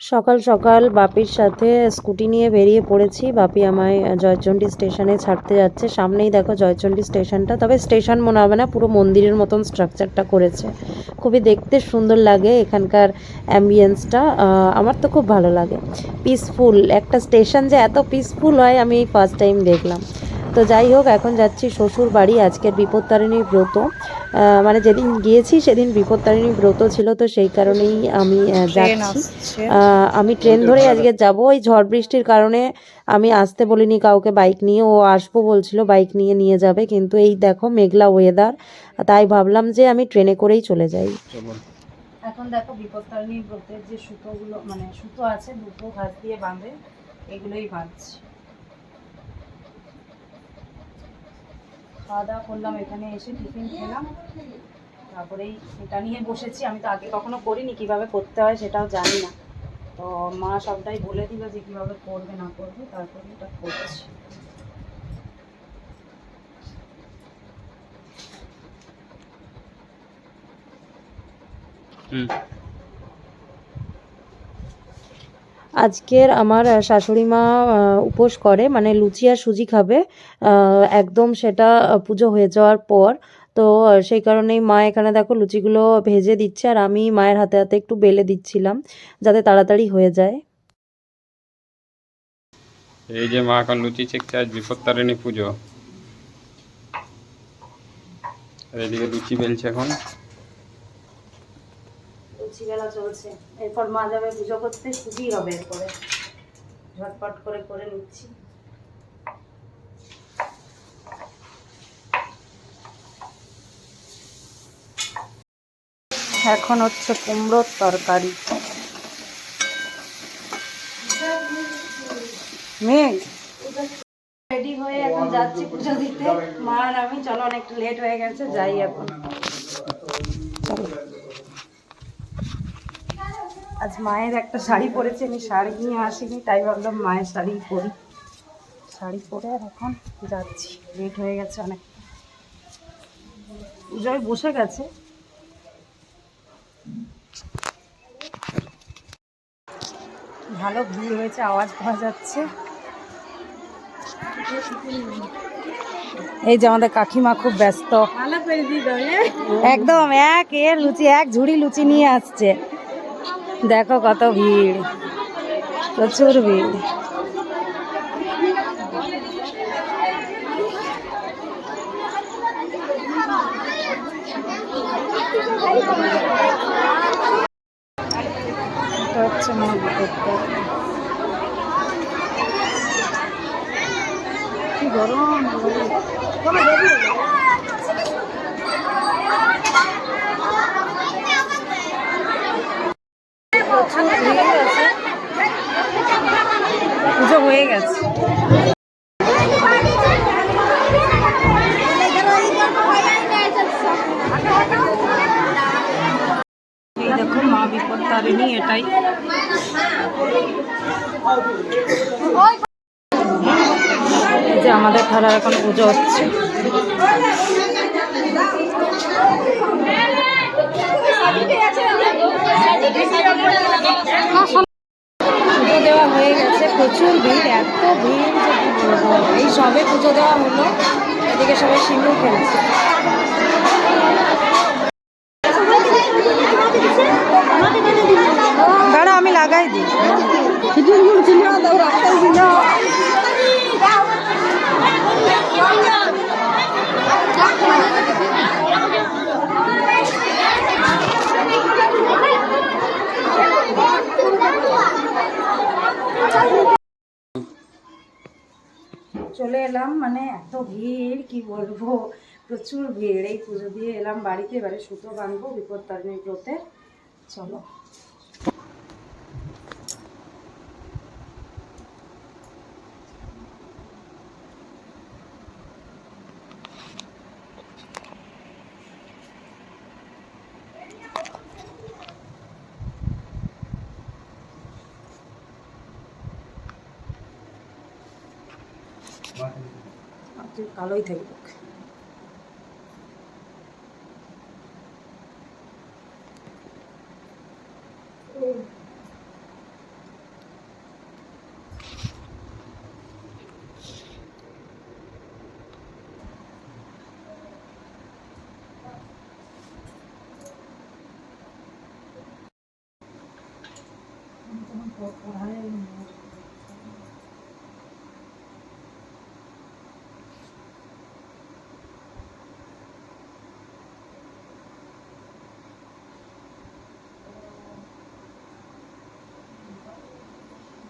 সকাল সকাল বাপির সাথে স্কুটি নিয়ে বেরিয়ে পড়েছি। বাপি আমায় জয়চণ্ডী স্টেশনে ছাড়তে যাচ্ছে। সামনেই দেখো জয়চণ্ডী স্টেশনটা, তবে স্টেশন মনে হবে না, পুরো মন্দিরের মতন স্ট্রাকচারটা করেছে। খুবই দেখতে সুন্দর লাগে এখানকার অ্যাম্বিয়েন্সটা আমার তো খুব ভালো লাগে। পিসফুল একটা স্টেশন যে এত পিসফুল হয়, আমি ফার্স্ট টাইম দেখলাম। তো যাই হোক এখন যাচ্ছি শ্বশুর বাড়ি। আজকের বিপত্তারিণী ব্রত। মানে যেদিন গিয়েছি সেদিন বিপত্তারিণী ব্রত ছিল তো সেই কারণেই আমি যাচ্ছি। আমি ট্রেন ধরে আজকে যাব। ওই ঝড় বৃষ্টির কারণে আমি আসতে বলিনি কাউকে বাইক নিয়ে। ও আসব বলছিল বাইক নিয়ে নিয়ে যাবে। কিন্তু এই দেখো মেঘলা ওয়েদার তাই ভাবলাম যে আমি ট্রেনে করেই চলে যাই। এখন দেখো বিপত্তারিণী ব্রতের যে সুতোগুলো মানে সুতো আছে দুটো ঘাস দিয়ে বাঁধে এগুলোই বাঁধছি খাওয়া দাওয়া করলাম, এখানে এসে টিফিন খেলাম। তারপরেই এটা নিয়ে বসেছি। আমি তো আগে কখনো করিনি কীভাবে করতে হয় সেটাও জানি না। তো মা সবটাই বলে দিল যে কীভাবে করবে, না করবে, তারপরে এটা করছি। আজকের আমার শাশুড়ি মা উপোস করে মানে লুচি আর সুজি খাবে। একদম সেটা পুজো হয়ে যাওয়ার পর, তো সেই কারণেই মা এখানে দেখো লুচিগুলো ভেজে দিচ্ছে আর আমি মায়ের হাতে হাতে একটু বেলে দিচ্ছিলাম, যাতে তাড়াতাড়ি হয়ে যায়। এই যে মা এখন লুচি চেকছে আজ বিপত্তারিণী পুজো। এদিকে লুচি বেলছে এখন। বেলা চলছে। এরপর মা যাবে পুজো করতে সুজি হবে এরপরে। ঝটপট করে করে নিচ্ছি। এখন হচ্ছে কুমড়োর তরকারি। রেডি হয়ে এখন যাচ্ছি পুজো দিতে। মা আর আমি, চলো অনেকটা লেট হয়ে গেছে, যাই এখন। চলো আজ মায়ের একটা শাড়ি পরেছি আমি শাড়ি নিয়ে আসিনি তাই ভাবলাম মায়ের শাড়ি পরি। শাড়ি পরে আর এখন যাচ্ছি লেট হয়ে গেছে অনেক। পুজোয় বসে গেছে। ভালো ভিড় হয়েছে আওয়াজ পাওয়া যাচ্ছে। এই যে আমাদের কাকিমা খুব ব্যস্ত। একদম এক এর লুচি এক ঝুড়ি লুচি নিয়ে আসছে। দেখো কত ভিড় প্রচুর ভিড়। কি গরম। পুজো হয়ে গেছে। মা বিপদ তারিণী এটাই যে আমাদের ধারার এখন পুজো হচ্ছে। পুজো দেওয়া হয়ে গেছে, প্রচুর ভিড়, এত ভিড় যে এই সবে পুজো দেওয়া হলো, এদিকে সবাই সিঁদুর খেলছে। দাঁড়া আমি লাগাই দিই। চলে এলাম মানে এত ভিড়, কি বলব? প্রচুর ভিড়। এই পুজো দিয়ে এলাম, বাড়িতে এবারে সুতো বাঁধবো বিপদ তারিণী ব্রতে চলো। কালোই থাকবে।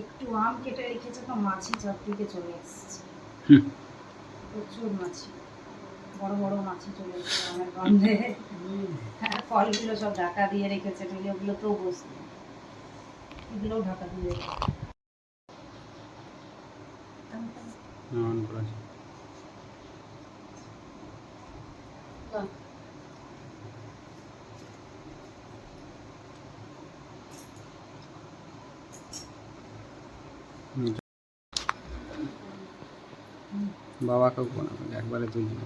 একটু আম কেটে রেখেছে তো মাছি চারদিকে চলে এসেছে। প্রচুর মাছি। বড় বড় মাছি চলে এসেছে আমের গন্ধে। ফলগুলো সব ঢাকা দিয়ে রেখেছে নইলে ওগুলোতেও বসবে। এগুলোও ঢাকা দিয়ে রেখেছে। করেছে হুম। বাবাকেও বানাবে একবারে তুলবে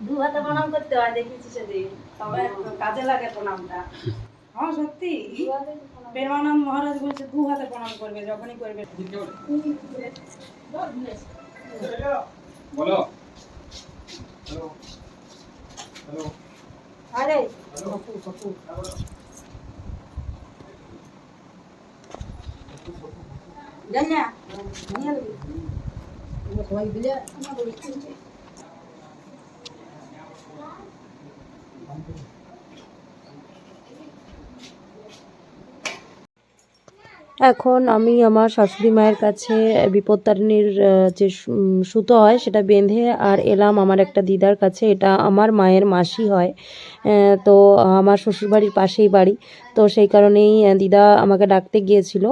দু হাতে প্রণাম করতে হয় দেখেছি সেদিন। তবে কাজে লাগে প্রণামটা। হ্যাঁ সত্যি? প্রেমানন্দ মহারাজ বলছে দু হাতে প্রণাম করবে যখনই করবে। বলো। আরে। জানি না নিয়ে নেবি সবাই এখন আমি আমার শাশুড়ি মায়ের কাছে বিপত্তারিণীর যে সুতো হয় সেটা বেঁধে আর এলাম আমার একটা দিদার কাছে। এটা আমার মায়ের মাসি হয় তো আমার শ্বশুরবাড়ির পাশেই বাড়ি। তো সেই কারণেই দিদা আমাকে ডাকতে গিয়েছিল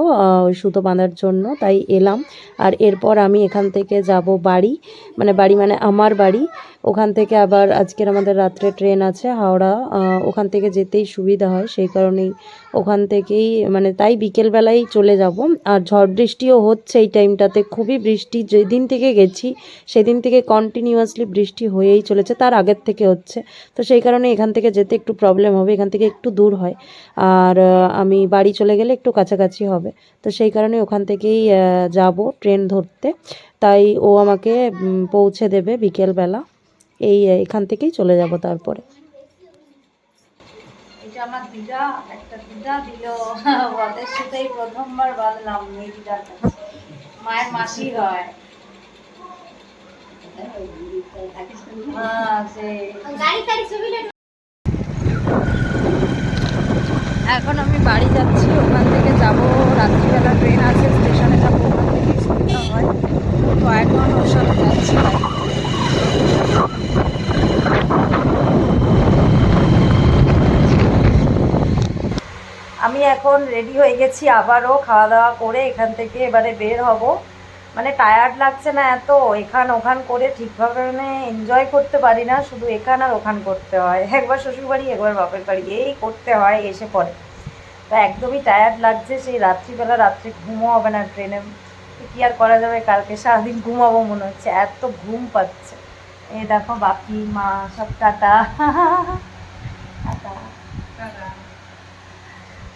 ওই সুতো বাঁধার জন্য। তাই এলাম। আর এরপর আমি এখান থেকে যাব বাড়ি মানে বাড়ি মানে আমার বাড়ি। ওখান থেকে আবার আজকের আমাদের রাত্রে ট্রেন আছে, হাওড়া ওখান থেকে যেতেই সুবিধা হয়, সেই কারণেই ওখান থেকেই মানে তাই বিকেলবেলাই চলে যাব। আর ঝড় বৃষ্টিও হচ্ছে এই টাইমটাতে, খুবই বৃষ্টি, যেদিন থেকে গেছি সেদিন থেকে কন্টিনিউয়াসলি বৃষ্টি হয়েই চলেছে, তার আগের থেকে হচ্ছে। তো সেই কারণে এখান থেকে যেতে একটু প্রবলেম হবে, এখান থেকে একটু দূর হয়। আর আমি বাড়ি চলে গেলে একটু কাছাকাছি হবে। তো সেই কারণে ওখান থেকেই যাব ট্রেন ধরতে। তাই ও আমাকে পৌঁছে দেবে বিকেলবেলা। এই এখান থেকেই চলে যাব তারপরে। প্রথমবার মায়ের মাসি হয়। হ্যাঁ, এখন আমি বাড়ি যাচ্ছি ওখান থেকে যাব। রাত্রিবেলা ট্রেন আছে স্টেশনে যাব ওখান থেকে সুবিধা হয়। তো এখন ওর সাথে যাচ্ছি। আমি এখন রেডি হয়ে গেছি, আবারও খাওয়া দাওয়া করে এখান থেকে এবারে বের হব। মানে টায়ার্ড লাগছে না এত, এখান ওখান করে ঠিকভাবে মানে এনজয় করতে পারি না, শুধু এখান আর ওখান করতে হয়। একবার শ্বশুরবাড়ি, একবার বাপের বাড়ি, এই করতে হয়, এসে পরে তা একদমই টায়ার্ড লাগছে, সেই রাত্রিবেলা রাত্রে ঘুমও হবে না ট্রেনে। কী আর করা যাবে, কালকে সারাদিন ঘুমাবো মনে হচ্ছে, এত ঘুম পাচ্ছে। এ দেখো বাপি, মা, সব টাটা। টাটা।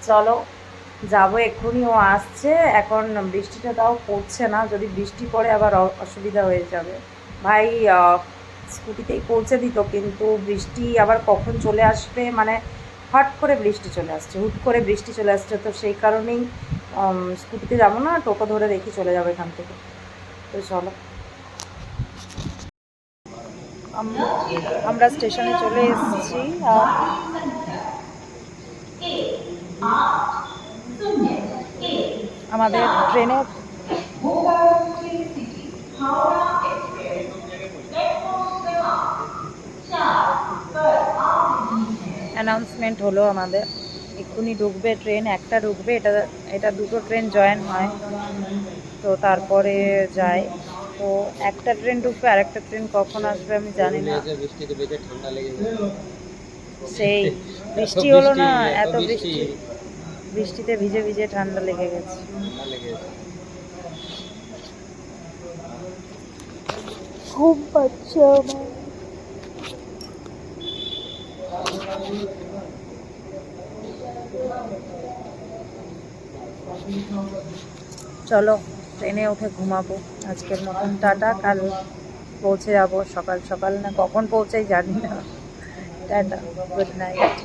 চলো, যাব এক্ষুনি, ও আসছে, এখন বৃষ্টিটা তাও পড়ছে না, যদি বৃষ্টি পড়ে আবার অসুবিধা হয়ে যাবে। ভাই স্কুটিতেই পৌঁছে দিত, কিন্তু বৃষ্টি আবার কখন চলে আসবে? মানে হট করে বৃষ্টি চলে আসছে, হুট করে বৃষ্টি চলে আসছে, তো সেই কারণেই স্কুটিতে যাব না, টোটো ধরে দেখি চলে যাব এখান থেকে। তো চলো। আমরা স্টেশনে চলে এসেছি আমাদের ট্রেনে অ্যানাউন্সমেন্ট হলো আমাদের। এক্ষুনি ঢুকবে ট্রেন একটা ঢুকবে এটা এটা দুটো ট্রেন জয়েন হয়। তো তারপরে যায়। তো একটা ট্রেন ঢুকবে আর একটা ট্রেন কখন আসবে আমি জানি না। সেই বৃষ্টি হলো না এত বৃষ্টি। বৃষ্টিতে ভিজে ভিজে ঠান্ডা লেগে গেছে। ঘুম পাচ্ছে চলো ট্রেনে উঠে ঘুমাবো। আজকের মতন টাটা কাল পৌঁছে যাব সকাল সকাল। না কখন পৌঁছাই জানি না। টাটা গুড নাইট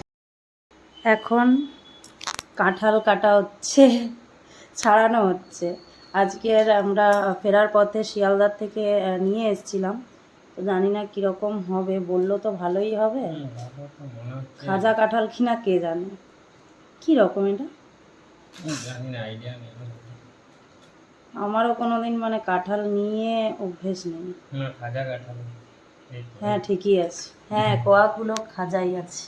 এখন কাঁঠাল কাটা হচ্ছে ছাড়ানো হচ্ছে। আজকের আমরা ফেরার পথে শিয়ালদার থেকে নিয়ে এসেছিলাম। তো জানি না কীরকম হবে বলল তো ভালোই হবে। খাজা কাঁঠাল কিনা কে জানে? কী রকম এটা আমারও কোনো দিন মানে কাঁঠাল নিয়ে অভ্যেস নেই। খাজা কাঁঠাল। হ্যাঁ ঠিকই আছে। হ্যাঁ কোয়াগুলো খাজাই আছে।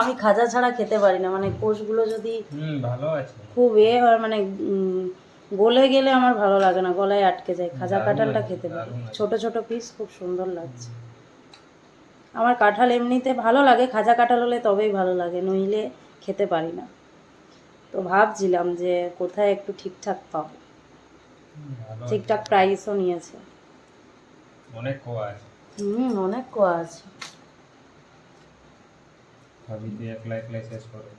আমি খাজা ছাড়া খেতে পারি না। মানে কোষগুলো যদি ভালো আছে। খুব এ হয় মানে গলে গেলে আমার ভালো লাগে না গলায় আটকে যায়। খাজা কাঁঠালটা খেতে পারি। ছোট ছোট পিস খুব সুন্দর লাগছে। আমার কাঁঠাল এমনিতে ভালো লাগে খাজা কাঁঠাল হলে তবেই ভালো লাগে নইলে খেতে পারি না। তো ভাবছিলাম যে কোথায় একটু ঠিকঠাক পাবো। ঠিকঠাক প্রাইসও নিয়েছে। অনেক কোয়া আছে। হুম অনেক কোয়া আছে। ভাবি তুই একলা একলাই শেষ করে